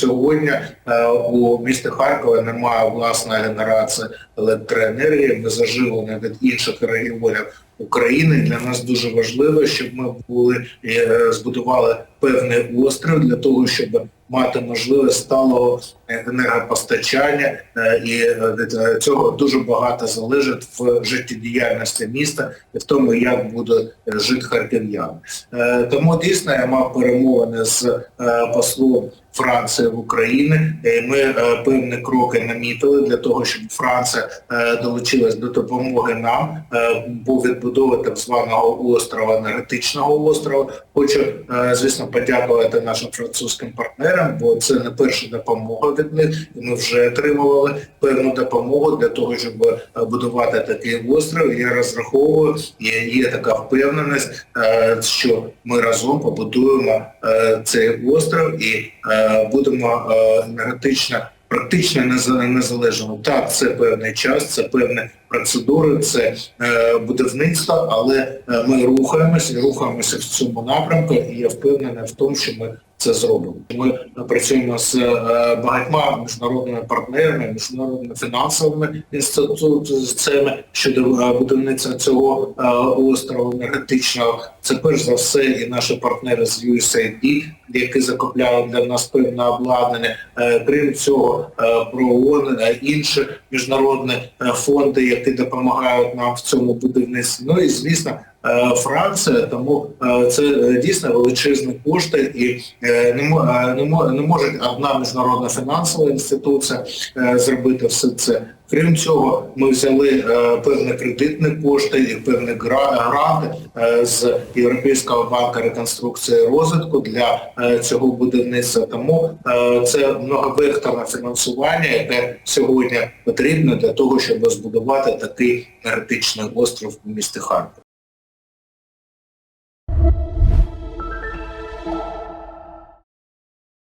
Сьогодні е, у місті Харкова немає власної генерації електроенергії, ми заживлені від інших регіонів України. Для нас дуже важливо, щоб ми були е, збудували певний острів для того, щоб мати можливість сталого енергопостачання, е, і е, від цього дуже багато залежить в життєдіяльності міста і в тому, як буде жити харків'яни. Е, Тому дійсно я мав перемовини з е, послом Франції в Україні. Е, Ми е, певні кроки намітили для того, щоб Франція е, долучилась до допомоги нам е, по відбудові так званого острова, енергетичного острова. Хочу, е, звісно, подякувати нашим французьким партнерам, бо це не перша допомога від них. І ми вже отримували певну допомогу для того, щоб е, будувати такий остров. Я розраховую, є така впевненість, е, що ми разом побудуємо е, цей остров і будемо енергетично практично неза- незалежними. Так, це певний час, це певні процедури, це е, будівництво, але ми рухаємося і рухаємося в цьому напрямку, і я впевнений в тому, що ми це зробимо. Ми працюємо з е, багатьма міжнародними партнерами, міжнародними фінансовими інституціями щодо е, будівництва цього е, острова енергетичного. Це перш за все і наші партнери з USAID, які закупляють для нас певне обладнання. Крім цього, про ООН, інші міжнародні фонди, які допомагають нам в цьому будівництві. Ну і звісно. Е, Франція, тому е, це е, дійсно величезні кошти і не, може одна міжнародна фінансова інституція зробити все це. Крім цього, ми взяли певні кредитні кошти і певні гранти з Європейського банку реконструкції і розвитку для цього будівництва. Тому це многовекторне фінансування, яке сьогодні потрібно для того, щоб збудувати такий енергетичний остров у місті Харків.